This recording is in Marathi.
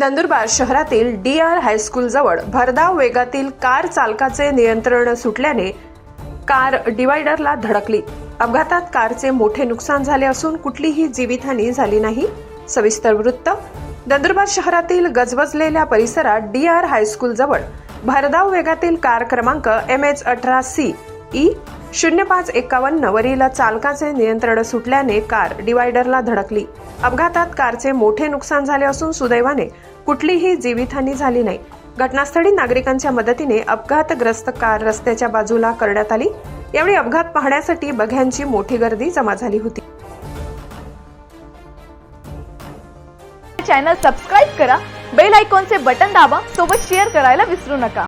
नंदुरबार शहरातील डी आर हायस्कूलजवळ भरधाव वेगातील कार चालकाचे नियंत्रण सुटल्याने कार डिवायडरला धडकली. अपघातात कारचे मोठे नुकसान झाले असून कुठलीही जीवितहानी झाली नाही. सविस्तर वृत्त नंदुरबार शहरातील गजबजलेल्या परिसरात डी आर हायस्कूलजवळ भरधाव वेगातील कार क्रमांक एम एच अठरा सी ई शून्य पाच एकावन्न वरील चालकाचे नियंत्रण सुटल्याने कार डिवायडरला धडकली. अपघातात कारचे मोठे नुकसान झाले असून सुदैवाने कुठलीही जीवितहानी झाली नाही. घटनास्थळी नागरिकांच्या मदतीने अपघातग्रस्त कार रस्त्याच्या बाजूला करण्यात आली. यावेळी अपघात पाहण्यासाठी बघ्यांची मोठी गर्दी जमा झाली होती. चॅनल सबस्क्राईब करा बेल आयकॉनचे बटन दाबा सोबत शेअर करायला विसरू नका.